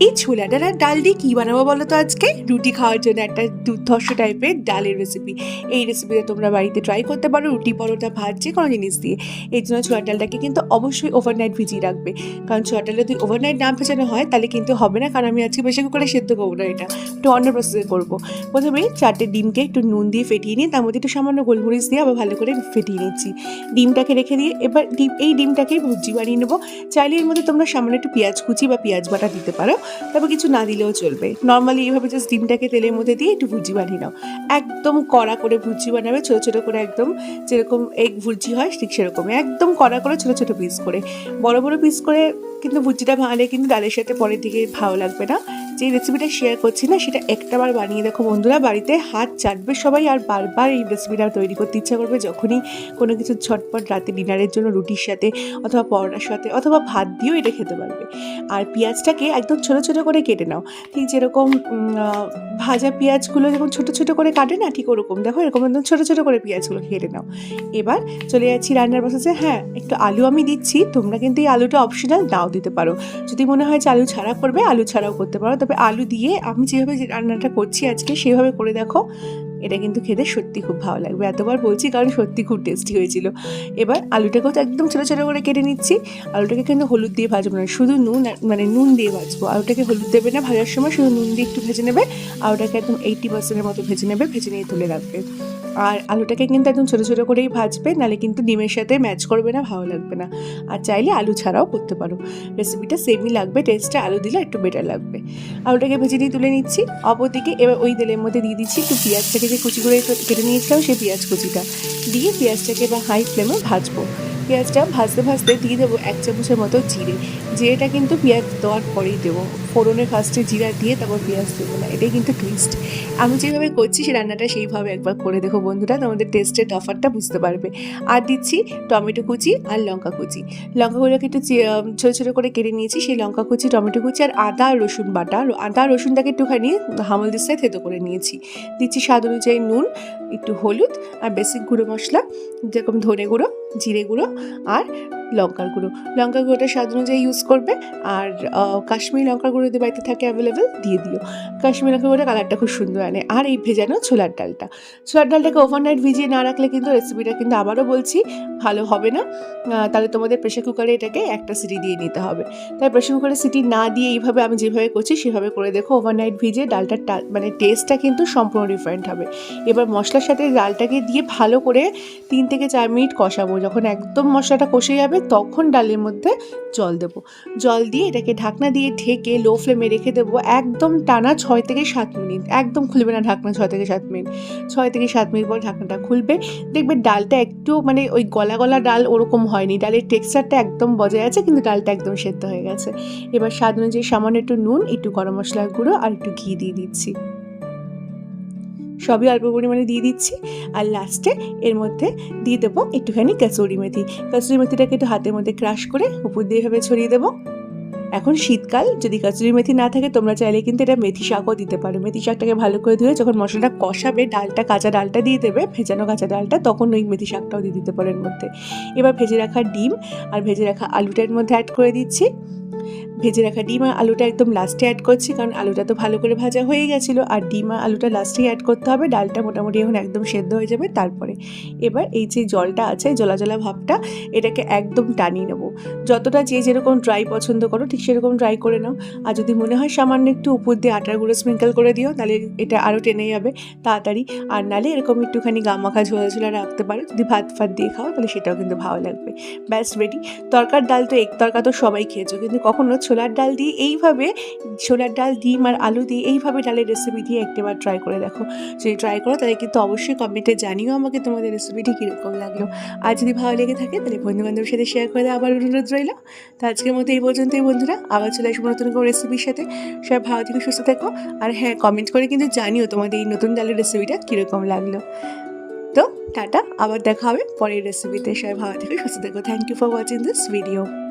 এই ছোলা ডাল আর ডাল দিয়ে কী বানাবো বলো তো আজকে? রুটি খাওয়ার জন্য একটা দুর্ধর্ষ টাইপের ডালের রেসিপি এই রেসিপিটা তোমরা বাড়িতে ট্রাই করতে পারো, রুটি, পরোটা, ভাত, যে কোনো জিনিস দিয়ে। এই জন্য ছোলা ডালটাকে কিন্তু অবশ্যই ওভারনাইট ভিজিয়ে রাখবে। কারণ ছোলা ডালটা যদি ওভারনাইট না ভেজানো হয়, তাহলে কিন্তু হবে না। কারণ আমি আজকে বেশি করে সেদ্ধ করব না এটা। একটু অন্য প্রসেসে করব। প্রথমে চারটে ডিমকে একটু নুন দিয়ে ফেটিয়ে নিয়ে, তার মধ্যে একটু সামান্য গোলমরিচ দিয়ে আবার ভালো করে ফেটিয়ে নিচ্ছি। ডিমটাকে রেখে দিয়ে এবার ডিম, এই ডিমটাকে ভুজি বানিয়ে নেব। চাইলে এর মধ্যে তোমরা সামান্য একটু পেঁয়াজ কুচি বা পেঁয়াজ বাটা দিতে পারো। তারপর কিছু না দিলেও চলবে। নর্মালি এইভাবে জাস্ট ডিমটাকে তেলের মধ্যে দিয়ে একটু ভুজি বানিয়ে নাও। একদম কড়া করে ভুজি বানাবে, ছোটো ছোটো করে একদম যেরকম এগ ভুজি হয় ঠিক সেরকম একদম কড়া করে ছোটো ছোটো পিস করে। বড় বড় পিস করে কিন্তু ভুজিটা ভাঙালে কিন্তু ডালের সাথে পরের দিকে ভালো লাগবে না। যে রেসিপিটা শেয়ার করছি না, সেটা একটাবার বানিয়ে দেখো বন্ধুরা। বাড়িতে হাত চাটবে সবাই আর বারবার এই রেসিপিটা তৈরি করতে ইচ্ছা করবে। যখনই কোনো কিছু ঝটপট রাতে ডিনারের জন্য রুটির সাথে অথবা পরোটার সাথে অথবা ভাত দিয়েও এটা খেতে পারবে। আর পেঁয়াজটাকে একদম ছোটো ছোটো করে কেটে নাও। ঠিক যেরকম ভাজা পেঁয়াজগুলো যখন ছোটো ছোটো করে কাটে না, ঠিক ওরকম। দেখো এরকম একদম ছোটো ছোটো করে পেঁয়াজগুলো কেটে নাও। এবার চলে যাচ্ছি রান্নার প্রসেসে হ্যাঁ একটু আলু আমি দিচ্ছি। তোমরা কিন্তু এই আলুটা অপশনাল নাও দিতে পারো। যদি মনে হয় যে আলু ছাড়া করবে, আলু ছাড়াও করতে পারো। তবে আলু দিয়ে আমি যেভাবে রান্নাটা করছি আজকে, সেভাবে করে দেখো। এটা কিন্তু খেতে সত্যি খুব ভালো লাগবে। এতবার বলছি কারণ সত্যি খুব টেস্টি হয়েছিল। এবার আলুটাকেও তো একদম ছোটো ছোটো করে কেটে নিচ্ছি। আলুটাকে কিন্তু হলুদ দিয়ে ভাজবো না, শুধু নুন মানে নুন দিয়ে ভাজবো। আলুটাকে হলুদ দেবে না, ভাজার সময় শুধু নুন দিয়ে একটু ভেজে নেবে। আলুটাকে একদম এইটি পার্সেন্টের মতো ভেজে নেবে, ভেজে নিয়ে তুলে রাখবে। আর আলুটাকে কিন্তু একদম ছোটো ছোটো করেই ভাজবে নাহলে কিন্তু ডিমের সাথে ম্যাচ করবে না, ভালো লাগবে না। আর চাইলে আলু ছাড়াও করতে পারো। রেসিপিটা সেমই লাগবে টেস্টটা আলু দিলে একটু বেটার লাগবে। আলুটাকে ভেজে দিয়ে তুলে নিচ্ছি। অপরদিকে এবার ওই তেলের মধ্যে দিয়ে দিচ্ছি একটু পেঁয়াজটাকে যে কুচি করে কেটে নিয়েছিলাম, সেই পেঁয়াজ কুচিটা। দিয়ে পেঁয়াজটাকে এবার হাই ফ্লেমে ভাজবো। পেঁয়াজটা ভাজতে ভাজতে দিয়ে দেবো এক চামচের মতো জিরে। জিরেটা কিন্তু পেঁয়াজ দেওয়ার পরেই দেবো। ফোড়নের ফার্স্টে জিরা দিয়ে তারপর পেঁয়াজ দেবো না, এটাই কিন্তু টেস্ট আমি যেভাবে করছি সেই রান্নাটা সেইভাবে একবার করে দেখো বন্ধুরা, তোমাদের টেস্টের তফাতটা বুঝতে পারবে। আর দিচ্ছি টমেটো কুচি আর লঙ্কা কুচি। লঙ্কা লঙ্কাগুলোকে একটু ছোটো ছোটো করে কেটে নিয়েছি, সেই লঙ্কা কুচি, টমেটো কুচি আর আদা, রসুন বাটা। আদা, রসুনটাকে একটুখানি হামল দিস্তায় থেতো করে নিয়েছি। দিচ্ছি স্বাদ অনুযায়ী নুন, একটু হলুদ আর বেসিক গুঁড়ো মশলা, যেরকম ধনে গুঁড়ো, জিরে গুঁড়ো আর লঙ্কার গুঁড়ো। লঙ্কার গুঁড়োটা স্বাদ অনুযায়ী ইউজ করবে আর কাশ্মীরি লঙ্কার গুঁড়ো যদি বাড়িতে থাকে অ্যাভেলেবেল দিয়ে দিও। কাশ্মীরি লঙ্কার গুঁড়োটা কালারটা খুব সুন্দর আনে। আর এই ভেজানো ছোলার ডালটা। ছোলার ডালটাকে ওভারনাইট ভিজিয়ে না রাখলে কিন্তু রেসিপিটা কিন্তু আবারও বলছি, ভালো হবে না। তাহলে তোমাদের প্রেশার কুকারে এটাকে একটা সিটি দিয়ে নিতে হবে। তাই প্রেশার কুকারে সিটি না দিয়ে এইভাবে আমি যেভাবে করছি, সেভাবে করে দেখো ওভারনাইট ভিজিয়ে ডালটার মানে টেস্টটা কিন্তু সম্পূর্ণ ডিফারেন্ট হবে। এবার মশলার সাথে ডালটাকে দিয়ে ভালো করে তিন থেকে চার মিনিট কষাবো। যখন একদম মশলাটা কষে যাবে তখন ডালের মধ্যে জল দেবো। জল দিয়ে এটাকে ঢাকনা দিয়ে ঢেকে লো ফ্লেমে রেখে দেবো একদম টানা ছয় থেকে সাত মিনিট। একদম খুলবে না ঢাকনা ছয় থেকে সাত মিনিট। ছয় থেকে সাত মিনিট পর ঢাকনাটা খুলবে। দেখবে ডালটা একটু মানে ওই গলা গলা ডাল ওরকম হয়নি। ডালের টেক্সচারটা একদম বজায় আছে, কিন্তু ডালটা একদম সেদ্ধ হয়ে গেছে। এবার স্বাদ অনুযায়ী সামান্য একটু নুন, একটু গরম মশলার গুঁড়ো আর একটু ঘি দিয়ে দিচ্ছি। সবই অল্প পরিমাণে দিয়ে দিচ্ছি। আর লাস্টে এর মধ্যে দিয়ে দেবো একটুখানি কাসুরি মেথি। কাসুরি মেথিটাকে একটু হাতের মধ্যে ক্রাশ করে উপর দিয়ে এভাবে ছড়িয়ে দেবো। এখন শীতকাল, যদি কাসুরি মেথি না থাকে, তোমরা চাইলে কিন্তু এটা মেথি শাকও দিতে পারো। মেথি শাকটাকে ভালো করে ধুয়ে যখন মশলাটা কষাবে, ডালটা, কাঁচা ডালটা দিয়ে দেবে, ভেজানো কাঁচা ডালটা, তখন ওই মেথি শাকটাও দিয়ে দিতে পারো এর মধ্যে। এবার ভেজে রাখা ডিম আর ভেজে রাখা আলুটার মধ্যে অ্যাড করে দিচ্ছি। ভেজে রাখা ডিম আর আলুটা একদম লাস্টে অ্যাড করছি, কারণ আলুটা তো ভালো করে ভাজা হয়ে গেছিল। আর ডিম আর আলুটা লাস্টেই অ্যাড করতে হবে, ডালটা মোটামুটি এখন একদম সেদ্ধ হয়ে যাবে তারপরে। এবার এই যে জলটা আছে জলা জলা ভাবটা, এটাকে একদম টানিয়ে নেব। যতটা যে যেরকম ড্রাই পছন্দ করো, ঠিক সেরকম ড্রাই করে নাও। আর যদি মনে হয় সামান্য একটু উপর দিয়ে আটার গুঁড়ো স্প্রিঙ্কেল করে দিও, তাহলে এটা আরও টেনে যাবে তাড়াতাড়ি। আর নালে এরকম একটুখানি গামাখা ঝোলা ঝোলা রাখতে পারো, যদি ভাত ফাত দিয়ে খাও, তাহলে সেটাও কিন্তু ভালো লাগবে। ব্যাস রেডি তরকার ডাল তো এক তরকা তো সবাই খেয়েছো, কিন্তু কখনো ছোলার ডাল দিয়ে এইভাবে, ছোলার ডাল, ডিম আর আলু দিয়ে এইভাবে ডালের রেসিপি দিয়ে একটাবার ট্রাই করে দেখো। যদি ট্রাই করো, তাহলে কিন্তু অবশ্যই কমেন্টে জানিও আমাকে তোমাদের রেসিপিটি কীরকম লাগল। আর যদি ভালো লেগে থাকে, তাহলে বন্ধু বান্ধবের সাথে শেয়ার করে দেওয়া আবার অনুরোধ রইল। তো আজকের মতো এই পর্যন্তই বন্ধুরা, আবার চলে আসব নতুন কোনো রেসিপির সাথে। সবাই ভালো থেকে, সুস্থ থেকো। আর হ্যাঁ কমেন্ট করে কিন্তু জানিও তোমাদের এই নতুন ডালের রেসিপিটা কীরকম লাগল। তো টাটা, আবার দেখা হবে পরের রেসিপিতে সবাই ভালো থেকে, সুস্থ থেকো। Thank you for watching this video